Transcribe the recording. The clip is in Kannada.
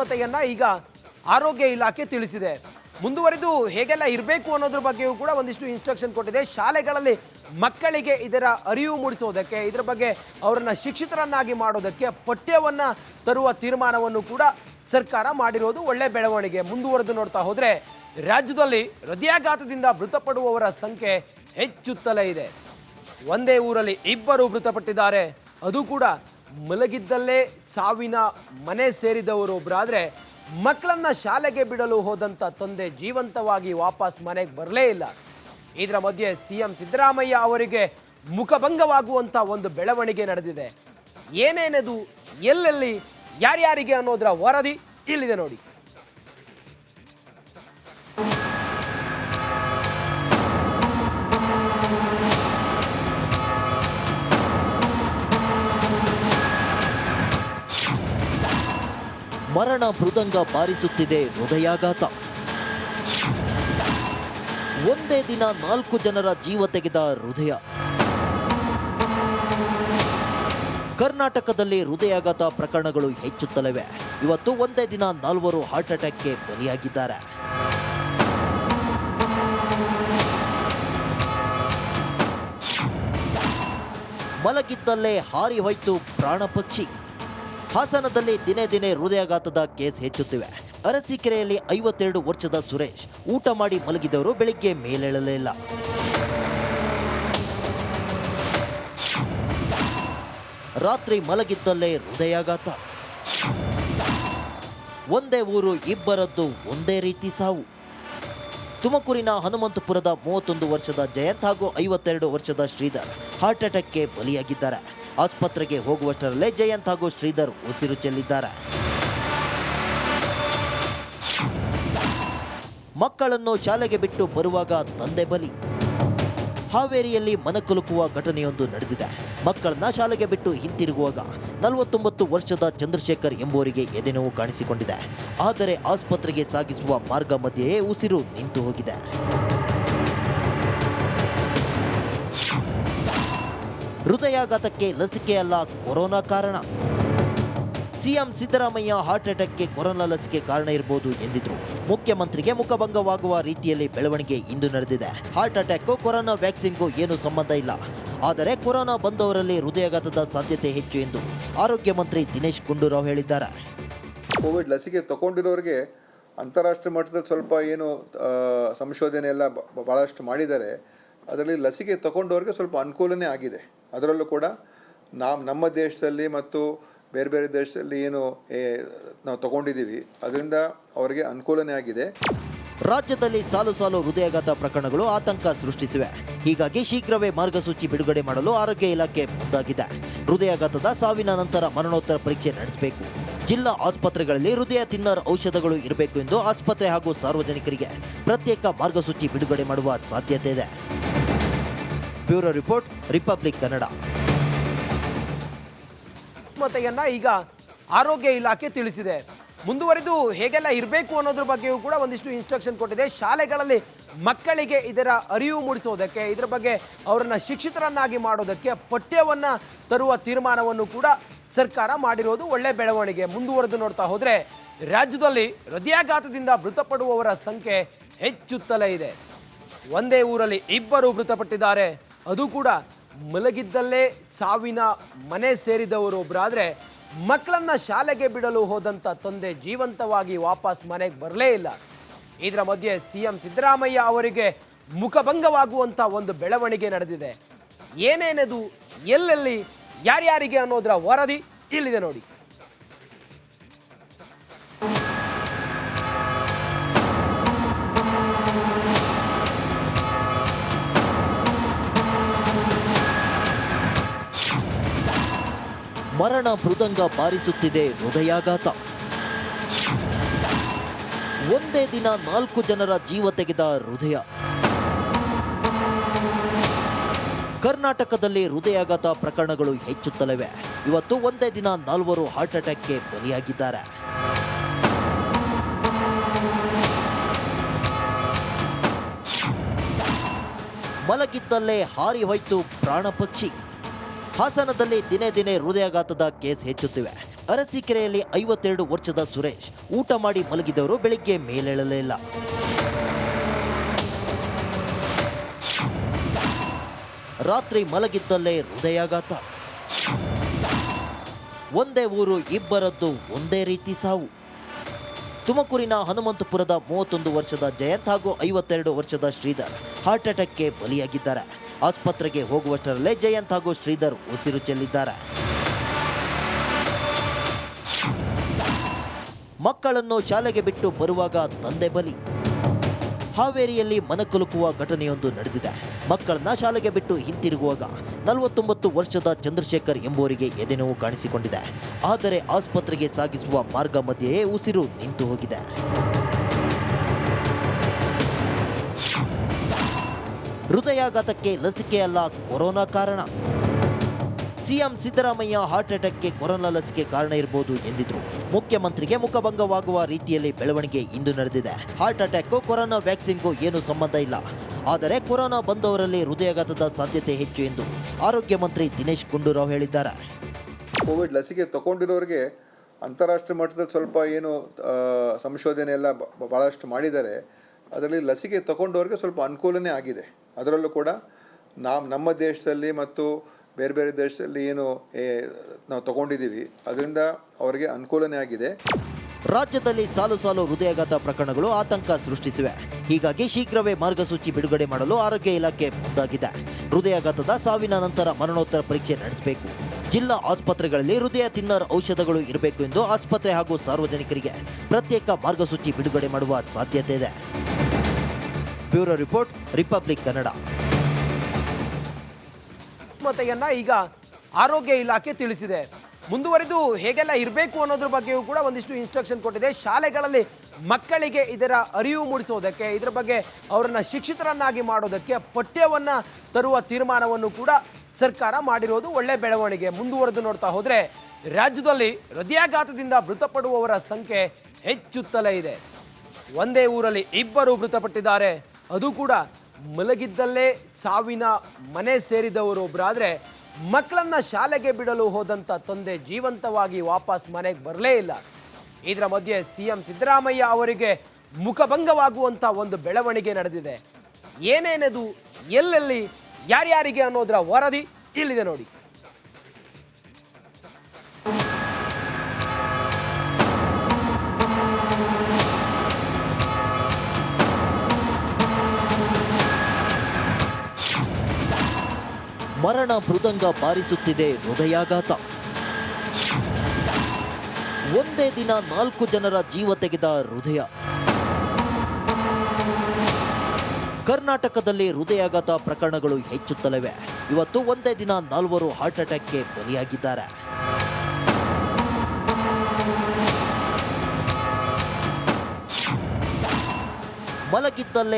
ಸೂಕ್ಷ್ಮತೆಯನ್ನ ಈಗ ಆರೋಗ್ಯ ಇಲಾಖೆ ತಿಳಿಸಿದೆ. ಮುಂದುವರೆದು ಹೇಗೆಲ್ಲ ಇರಬೇಕು ಅನ್ನೋದ್ರ ಬಗ್ಗೆಯೂ ಕೂಡ ಒಂದಿಷ್ಟು ಇನ್ಸ್ಟ್ರಕ್ಷನ್ ಕೊಟ್ಟಿದೆ. ಶಾಲೆಗಳಲ್ಲಿ ಮಕ್ಕಳಿಗೆ ಇದರ ಅರಿವು ಮೂಡಿಸೋದಕ್ಕೆ, ಇದರ ಬಗ್ಗೆ ಅವರನ್ನ ಶಿಕ್ಷಿತರನ್ನಾಗಿ ಮಾಡೋದಕ್ಕೆ ಪಠ್ಯವನ್ನು ತರುವ ತೀರ್ಮಾನವನ್ನು ಕೂಡ ಸರ್ಕಾರ ಮಾಡಿರೋದು ಒಳ್ಳೆ ಬೆಳವಣಿಗೆ. ಮುಂದುವರೆದು ನೋಡ್ತಾ ಹೋದ್ರೆ ರಾಜ್ಯದಲ್ಲಿ ಹೃದಯಾಘಾತದಿಂದ ಮೃತಪಡುವವರ ಸಂಖ್ಯೆ ಹೆಚ್ಚುತ್ತಲೇ ಇದೆ. ಒಂದೇ ಊರಲ್ಲಿ ಇಬ್ಬರು ಮೃತಪಟ್ಟಿದ್ದಾರೆ. ಅದು ಕೂಡ ಮಲಗಿದ್ದಲ್ಲೇ ಸಾವಿನ ಮನೆ ಸೇರಿದವರು ಒಬ್ಬರಾದ್ರೆ ಮಕ್ಕಳನ್ನ ಶಾಲೆಗೆ ಬಿಡಲು ಹೋದಂಥ ತಂದೆ ಜೀವಂತವಾಗಿ ವಾಪಸ್ ಮನೆಗೆ ಬರಲೇ ಇಲ್ಲ. ಇದರ ಮಧ್ಯೆ ಸಿಎಂ ಸಿದ್ದರಾಮಯ್ಯ ಅವರಿಗೆ ಮುಖಭಂಗವಾಗುವಂಥ ಒಂದು ಬೆಳವಣಿಗೆ ನಡೆದಿದೆ. ಏನೇನದು, ಎಲ್ಲೆಲ್ಲಿ, ಯಾರ್ಯಾರಿಗೆ ಅನ್ನೋದರ ವರದಿ ಇಲ್ಲಿದೆ ನೋಡಿ. ಮರಣ ಮೃದಂಗ ಬಾರಿಸುತ್ತಿದೆ ಹೃದಯಾಘಾತ. ಒಂದೇ ದಿನ ನಾಲ್ಕು ಜನರ ಜೀವ ತೆಗೆದ ಹೃದಯ. ಕರ್ನಾಟಕದಲ್ಲಿ ಹೃದಯಾಘಾತ ಪ್ರಕರಣಗಳು ಹೆಚ್ಚುತ್ತಲಿವೆ. ಇವತ್ತು ಒಂದೇ ದಿನ ನಾಲ್ವರು ಹಾರ್ಟ್ ಅಟ್ಯಾಕ್ಗೆ ಬಲಿಯಾಗಿದ್ದಾರೆ. ಮಲಗಿದ್ದಲ್ಲೇ ಹಾರಿ ಹೋಯ್ತು ಪ್ರಾಣ ಪಕ್ಷಿ. ಹಾಸನದಲ್ಲಿ ದಿನೇ ದಿನೇ ಹೃದಯಾಘಾತದ ಕೇಸ್ ಹೆಚ್ಚುತ್ತಿವೆ. ಅರಸೀಕೆರೆಯಲ್ಲಿ ಐವತ್ತೆರಡು ವರ್ಷದ ಸುರೇಶ್ ಊಟ ಮಾಡಿ ಮಲಗಿದವರು ಬೆಳಿಗ್ಗೆ ಮೇಲೇಳಲೇ ಇಲ್ಲ. ರಾತ್ರಿ ಮಲಗಿದ್ದಲ್ಲೇ ಹೃದಯಾಘಾತ. ಒಂದೇ ಊರು, ಇಬ್ಬರದ್ದು ಒಂದೇ ರೀತಿ ಸಾವು. ತುಮಕೂರಿನ ಹನುಮಂತಪುರದ ಮೂವತ್ತೊಂದು ವರ್ಷದ ಜಯಂತ್ ಹಾಗೂ ಐವತ್ತೆರಡು ವರ್ಷದ ಶ್ರೀಧರ್ ಹಾರ್ಟ್ ಅಟ್ಯಾಕ್ಗೆ ಬಲಿಯಾಗಿದ್ದಾರೆ. ಆಸ್ಪತ್ರೆಗೆ ಹೋಗುವಷ್ಟರಲ್ಲೇ ಜಯಂತ್ ಹಾಗೂ ಶ್ರೀಧರ್ ಉಸಿರು ಚೆಲ್ಲಿದ್ದಾರೆ. ಮಕ್ಕಳನ್ನು ಶಾಲೆಗೆ ಬಿಟ್ಟು ಬರುವಾಗ ತಂದೆ ಬಲಿ. ಹಾವೇರಿಯಲ್ಲಿ ಮನಕುಲುಕುವ ಘಟನೆಯೊಂದು ನಡೆದಿದೆ. ಮಕ್ಕಳನ್ನ ಶಾಲೆಗೆ ಬಿಟ್ಟು ಹಿಂತಿರುಗುವಾಗ ನಲವತ್ತೊಂಬತ್ತು ವರ್ಷದ ಚಂದ್ರಶೇಖರ್ ಎಂಬುವರಿಗೆ ಎದೆನೋವು ಕಾಣಿಸಿಕೊಂಡಿದೆ. ಆದರೆ ಆಸ್ಪತ್ರೆಗೆ ಸಾಗಿಸುವ ಮಾರ್ಗ ಮಧ್ಯೆಯೇ ಉಸಿರು ನಿಂತು ಹೋಗಿದೆ. ಹೃದಯಾಘಾತಕ್ಕೆ ಲಸಿಕೆ ಅಲ್ಲ ಕೊರೋನಾ ಕಾರಣ. ಸಿಎಂ ಸಿದ್ದರಾಮಯ್ಯ ಹಾರ್ಟ್ ಅಟ್ಯಾಕ್ಗೆ ಕೊರೋನಾ ಲಸಿಕೆ ಕಾರಣ ಇರಬಹುದು ಎಂದಿದ್ರು. ಮುಖ್ಯಮಂತ್ರಿಗೆ ಮುಖಭಂಗವಾಗುವ ರೀತಿಯಲ್ಲಿ ಬೆಳವಣಿಗೆ ಇಂದು ನಡೆದಿದೆ. ಹಾರ್ಟ್ ಅಟ್ಯಾಕ್ಗೂ ಕೊರೋನಾ ವ್ಯಾಕ್ಸಿನ್ಗೂ ಏನು ಸಂಬಂಧ ಇಲ್ಲ. ಆದರೆ ಕೊರೋನಾ ಬಂದವರಲ್ಲಿ ಹೃದಯಾಘಾತದ ಸಾಧ್ಯತೆ ಹೆಚ್ಚು ಎಂದು ಆರೋಗ್ಯ ಮಂತ್ರಿ ದಿನೇಶ್ ಗುಂಡೂರಾವ್ ಹೇಳಿದ್ದಾರೆ. ಕೋವಿಡ್ ಲಸಿಕೆ ತಗೊಂಡಿರೋರಿಗೆ ಅಂತಾರಾಷ್ಟ್ರೀಯ ಮಟ್ಟದಲ್ಲಿ ಸ್ವಲ್ಪ ಏನು ಸಂಶೋಧನೆ ಎಲ್ಲ ಭಾಳಷ್ಟು ಮಾಡಿದ್ದಾರೆ. ಅದರಲ್ಲಿ ಲಸಿಕೆ ತಗೊಂಡವ್ರಿಗೆ ಸ್ವಲ್ಪ ಅನುಕೂಲನೇ ಆಗಿದೆ. ಅದರಲ್ಲೂ ಕೂಡ ನಾವು ನಮ್ಮ ದೇಶದಲ್ಲಿ ಮತ್ತು ಬೇರೆ ಬೇರೆ ದೇಶದಲ್ಲಿ ಏನು ನಾವು ತಗೊಂಡಿದ್ದೀವಿ. ಅದರಿಂದ ಅವರಿಗೆ ಅನುಕೂಲನೇ ಆಗಿದೆ. ರಾಜ್ಯದಲ್ಲಿ ಸಾಲು ಸಾಲು ಹೃದಯಾಘಾತ ಪ್ರಕರಣಗಳು ಆತಂಕ ಸೃಷ್ಟಿಸಿವೆ. ಹೀಗಾಗಿ ಶೀಘ್ರವೇ ಮಾರ್ಗಸೂಚಿ ಬಿಡುಗಡೆ ಮಾಡಲು ಆರೋಗ್ಯ ಇಲಾಖೆ ಮುಂದಾಗಿದೆ. ಹೃದಯಾಘಾತದ ಸಾವಿನ ನಂತರ ಮರಣೋತ್ತರ ಪರೀಕ್ಷೆ ನಡೆಸಬೇಕು. ಜಿಲ್ಲಾ ಆಸ್ಪತ್ರೆಗಳಲ್ಲಿ ಹೃದಯ ತಿನ್ನರ್ ಔಷಧಗಳು ಇರಬೇಕು ಎಂದು ಆಸ್ಪತ್ರೆ ಹಾಗೂ ಸಾರ್ವಜನಿಕರಿಗೆ ಪ್ರತ್ಯೇಕ ಮಾರ್ಗಸೂಚಿ ಬಿಡುಗಡೆ ಮಾಡುವ ಸಾಧ್ಯತೆ ಇದೆ. Bureau report, Republic Kannada. ಮತೆಯನ್ನ ಈಗ ಆರೋಗ್ಯ ಇಲಾಖೆ ತಿಳಿಸಿದೆ. ಮುಂದುವರೆದು ಹೇಗೆಲ್ಲ ಇರಬೇಕು ಅನ್ನೋದ್ರ ಬಗ್ಗೆಯೂ ಕೂಡ ಒಂದಿಷ್ಟು ಇನ್ಸ್ಟ್ರಕ್ಷನ್ ಕೊಟ್ಟಿದೆ. ಶಾಲೆಗಳಲ್ಲಿ ಮಕ್ಕಳಿಗೆ ಇದರ ಅರಿವು ಮೂಡಿಸೋದಕ್ಕೆ, ಇದರ ಬಗ್ಗೆ ಅವರನ್ನು ಶಿಕ್ಷಿತರನ್ನಾಗಿ ಮಾಡೋದಕ್ಕೆ ಪಠ್ಯವನ್ನು ತರುವ ತೀರ್ಮಾನವನ್ನು ಕೂಡ ಸರ್ಕಾರ ಮಾಡಿರೋದು ಒಳ್ಳೆ ಬೆಳವಣಿಗೆ. ಮುಂದುವರೆದು ನೋಡ್ತಾ ಹೋದರೆ ರಾಜ್ಯದಲ್ಲಿ ಹೃದಯಾಘಾತದಿಂದ ಮೃತಪಡುವವರ ಸಂಖ್ಯೆ ಹೆಚ್ಚುತ್ತಲೇ ಇದೆ. ಒಂದೇ ಊರಲ್ಲಿ ಇಬ್ಬರು ಮೃತಪಟ್ಟಿದ್ದಾರೆ. ಅದು ಕೂಡ ಮಲಗಿದ್ದಲ್ಲೇ ಸಾವಿನ ಮನೆ ಸೇರಿದವರು ಒಬ್ಬರಾದ್ರೆ ಮಕ್ಕಳನ್ನ ಶಾಲೆಗೆ ಬಿಡಲು ಹೋದಂಥ ತಂದೆ ಜೀವಂತವಾಗಿ ವಾಪಸ್ ಮನೆಗೆ ಬರಲೇ ಇಲ್ಲ. ಇದರ ಮಧ್ಯೆ ಸಿ ಎಂ ಸಿದ್ದರಾಮಯ್ಯ ಅವರಿಗೆ ಮುಖಭಂಗವಾಗುವಂಥ ಒಂದು ಬೆಳವಣಿಗೆ ನಡೆದಿದೆ. ಏನೇನದು, ಎಲ್ಲೆಲ್ಲಿ, ಯಾರ್ಯಾರಿಗೆ ಅನ್ನೋದರ ವರದಿ ಇಲ್ಲಿದೆ ನೋಡಿ. ಮರಣ ಮೃದಂಗ ಬಾರಿಸುತ್ತಿದೆ ಹೃದಯಾಘಾತ. ಒಂದೇ ದಿನ ನಾಲ್ಕು ಜನರ ಜೀವ ತೆಗೆದ ಹೃದಯ. ಕರ್ನಾಟಕದಲ್ಲಿ ಹೃದಯಾಘಾತ ಪ್ರಕರಣಗಳು ಹೆಚ್ಚುತ್ತಲಿವೆ. ಇವತ್ತು ಒಂದೇ ದಿನ ನಾಲ್ವರು ಹಾರ್ಟ್ ಅಟ್ಯಾಕ್ಗೆ ಬಲಿಯಾಗಿದ್ದಾರೆ. ಮಲಗಿದ್ದಲ್ಲೇ ಹಾರಿ ಹೋಯ್ತು ಪ್ರಾಣ ಹಾಸನದಲ್ಲಿ ದಿನೇ ದಿನೇ ಹೃದಯಾಘಾತದ ಕೇಸ್ ಹೆಚ್ಚುತ್ತಿವೆ. ಅರಸೀಕೆರೆಯಲ್ಲಿ ಐವತ್ತೆರಡು ವರ್ಷದ ಸುರೇಶ್ ಊಟ ಮಾಡಿ ಮಲಗಿದವರು ಬೆಳಿಗ್ಗೆ ಮೇಲೇಳಲೇ ಇಲ್ಲ. ರಾತ್ರಿ ಮಲಗಿದ್ದಲ್ಲೇ ಹೃದಯಾಘಾತ. ಒಂದೇ ಊರು, ಇಬ್ಬರದ್ದು ಒಂದೇ ರೀತಿ ಸಾವು. ತುಮಕೂರಿನ ಹನುಮಂತಪುರದ ಮೂವತ್ತೊಂದು ವರ್ಷದ ಜಯಂತ್ ಹಾಗೂ ಐವತ್ತೆರಡು ವರ್ಷದ ಶ್ರೀಧರ್ ಹಾರ್ಟ್ ಅಟ್ಯಾಕ್ಗೆ ಬಲಿಯಾಗಿದ್ದಾರೆ. ಆಸ್ಪತ್ರೆಗೆ ಹೋಗುವಷ್ಟರಲ್ಲೇ ಜಯಂತ್ ಹಾಗೂ ಶ್ರೀಧರ್ ಉಸಿರು ಚೆಲ್ಲಿದ್ದಾರೆ. ಮಕ್ಕಳನ್ನು ಶಾಲೆಗೆ ಬಿಟ್ಟು ಬರುವಾಗ ತಂದೆ ಬಲಿ. ಹಾವೇರಿಯಲ್ಲಿ ಮನಕಲುಕುವ ಘಟನೆಯೊಂದು ನಡೆದಿದೆ. ಮಕ್ಕಳನ್ನ ಶಾಲೆಗೆ ಬಿಟ್ಟು ಹಿಂತಿರುಗುವಾಗ ನಲವತ್ತೊಂಬತ್ತು ವರ್ಷದ ಚಂದ್ರಶೇಖರ್ ಎಂಬುವರಿಗೆ ಎದೆನೋವು ಕಾಣಿಸಿಕೊಂಡಿದೆ. ಆದರೆ ಆಸ್ಪತ್ರೆಗೆ ಸಾಗಿಸುವ ಮಾರ್ಗ ಮಧ್ಯೆಯೇ ಉಸಿರು ನಿಂತು ಹೋಗಿದೆ. ಹೃದಯಾಘಾತಕ್ಕೆ ಲಸಿಕೆ ಅಲ್ಲ ಕೊರೋನಾ ಕಾರಣ. ಸಿಎಂ ಸಿದ್ದರಾಮಯ್ಯ ಹಾರ್ಟ್ ಅಟ್ಯಾಕ್ಗೆ ಕೊರೋನಾ ಲಸಿಕೆ ಕಾರಣ ಇರಬಹುದು ಎಂದಿದ್ರು. ಮುಖ್ಯಮಂತ್ರಿಗೆ ಮುಖಭಂಗವಾಗುವ ರೀತಿಯಲ್ಲಿ ಬೆಳವಣಿಗೆ ಇಂದು ನಡೆದಿದೆ. ಹಾರ್ಟ್ ಅಟ್ಯಾಕ್ಗೂ ಕೊರೋನಾ ವ್ಯಾಕ್ಸಿನ್ಗೂ ಏನು ಸಂಬಂಧ ಇಲ್ಲ. ಆದರೆ ಕೊರೋನಾ ಬಂದವರಲ್ಲಿ ಹೃದಯಾಘಾತದ ಸಾಧ್ಯತೆ ಹೆಚ್ಚು ಎಂದು ಆರೋಗ್ಯ ಮಂತ್ರಿ ದಿನೇಶ್ ಗುಂಡೂರಾವ್ ಹೇಳಿದ್ದಾರೆ. ಕೋವಿಡ್ ಲಸಿಕೆ ತಗೊಂಡಿರೋರಿಗೆ ಅಂತಾರಾಷ್ಟ್ರೀಯ ಮಟ್ಟದಲ್ಲಿ ಸ್ವಲ್ಪ ಏನು ಸಂಶೋಧನೆ ಎಲ್ಲ ಬಹಳಷ್ಟು ಮಾಡಿದ್ದಾರೆ. ಅದರಲ್ಲಿ ಲಸಿಕೆ ತಗೊಂಡವ್ರಿಗೆ ಸ್ವಲ್ಪ ಅನುಕೂಲನೇ ಆಗಿದೆ. ಅದರಲ್ಲೂ ಕೂಡ ನಾವು ನಮ್ಮ ದೇಶದಲ್ಲಿ ಮತ್ತು ಬೇರೆ ಬೇರೆ ದೇಶದಲ್ಲಿ ಏನು ನಾವು ತಗೊಂಡಿದ್ದೀವಿ ಅದರಿಂದ ಅವರಿಗೆ ಅನುಕೂಲನೇ ಆಗಿದೆ. ರಾಜ್ಯದಲ್ಲಿ ಸಾಲು ಸಾಲು ಹೃದಯಾಘಾತ ಪ್ರಕರಣಗಳು ಆತಂಕ ಸೃಷ್ಟಿಸಿವೆ. ಹೀಗಾಗಿ ಶೀಘ್ರವೇ ಮಾರ್ಗಸೂಚಿ ಬಿಡುಗಡೆ ಮಾಡಲು ಆರೋಗ್ಯ ಇಲಾಖೆ ಮುಂದಾಗಿದೆ. ಹೃದಯಾಘಾತದ ಸಾವಿನ ನಂತರ ಮರಣೋತ್ತರ ಪರೀಕ್ಷೆ ನಡೆಸಬೇಕು. ಜಿಲ್ಲಾ ಆಸ್ಪತ್ರೆಗಳಲ್ಲಿ ಹೃದಯ ತಿನ್ನರ್ ಔಷಧಗಳು ಇರಬೇಕು ಎಂದು ಆಸ್ಪತ್ರೆ ಹಾಗೂ ಸಾರ್ವಜನಿಕರಿಗೆ ಪ್ರತ್ಯೇಕ ಮಾರ್ಗಸೂಚಿ ಬಿಡುಗಡೆ ಮಾಡುವ ಸಾಧ್ಯತೆ ಇದೆ. Bureau report, Republic Kannada. ಮತೆಯನ್ನ ಈಗ ಆರೋಗ್ಯ ಇಲಾಖೆ ತಿಳಿಸಿದೆ. ಮುಂದುವರೆದು ಹೇಗೆಲ್ಲ ಇರಬೇಕು ಅನ್ನೋದ್ರ ಬಗ್ಗೆಯೂ ಕೂಡ ಒಂದಿಷ್ಟು ಇನ್ಸ್ಟ್ರಕ್ಷನ್ ಕೊಟ್ಟಿದೆ. ಶಾಲೆಗಳಲ್ಲಿ ಮಕ್ಕಳಿಗೆ ಇದರ ಅರಿವು ಮೂಡಿಸೋದಕ್ಕೆ, ಇದರ ಬಗ್ಗೆ ಅವರನ್ನ ಶಿಕ್ಷಿತರನ್ನಾಗಿ ಮಾಡೋದಕ್ಕೆ ಪಠ್ಯವನ್ನ ತರುವ ತೀರ್ಮಾನವನ್ನು ಕೂಡ ಸರ್ಕಾರ ಮಾಡಿರೋದು ಒಳ್ಳೆ ಬೆಳವಣಿಗೆ. ಮುಂದುವರೆದು ನೋಡ್ತಾ ಹೋದ್ರೆ ರಾಜ್ಯದಲ್ಲಿ ಹೃದಯಾಘಾತದಿಂದ ಮೃತಪಡುವವರ ಸಂಖ್ಯೆ ಹೆಚ್ಚುತ್ತಲೇ ಇದೆ. ಒಂದೇ ಊರಲ್ಲಿ ಇಬ್ಬರು ಮೃತಪಟ್ಟಿದ್ದಾರೆ. ಅದು ಕೂಡ ಮಲಗಿದ್ದಲ್ಲೇ ಸಾವಿನ ಮನೆ ಸೇರಿದವರು ಒಬ್ಬರಾದರೆ ಮಕ್ಕಳನ್ನ ಶಾಲೆಗೆ ಬಿಡಲು ಹೋದಂಥ ತಂದೆ ಜೀವಂತವಾಗಿ ವಾಪಸ್ ಮನೆಗೆ ಬರಲೇ ಇಲ್ಲ. ಇದರ ಮಧ್ಯೆ ಸಿ ಎಂ ಸಿದ್ದರಾಮಯ್ಯ ಅವರಿಗೆ ಮುಖಭಂಗವಾಗುವಂಥ ಒಂದು ಬೆಳವಣಿಗೆ ನಡೆದಿದೆ. ಏನೇನದು, ಎಲ್ಲೆಲ್ಲಿ, ಯಾರ್ಯಾರಿಗೆ ಅನ್ನೋದರ ವರದಿ ಇಲ್ಲಿದೆ ನೋಡಿ. ಮರಣ ಮೃದಂಗ ಬಾರಿಸುತ್ತಿದೆ ಹೃದಯಾಘಾತ. ಒಂದೇ ದಿನ ನಾಲ್ಕು ಜನರ ಜೀವ ತೆಗೆದ ಹೃದಯ. ಕರ್ನಾಟಕದಲ್ಲಿ ಹೃದಯಾಘಾತ ಪ್ರಕರಣಗಳು ಹೆಚ್ಚುತ್ತಲಿವೆ. ಇವತ್ತು ಒಂದೇ ದಿನ ನಾಲ್ವರು ಹಾರ್ಟ್ ಅಟ್ಯಾಕ್ಗೆ ಬಲಿಯಾಗಿದ್ದಾರೆ. ಮಲಗಿದ್ದಲ್ಲೇ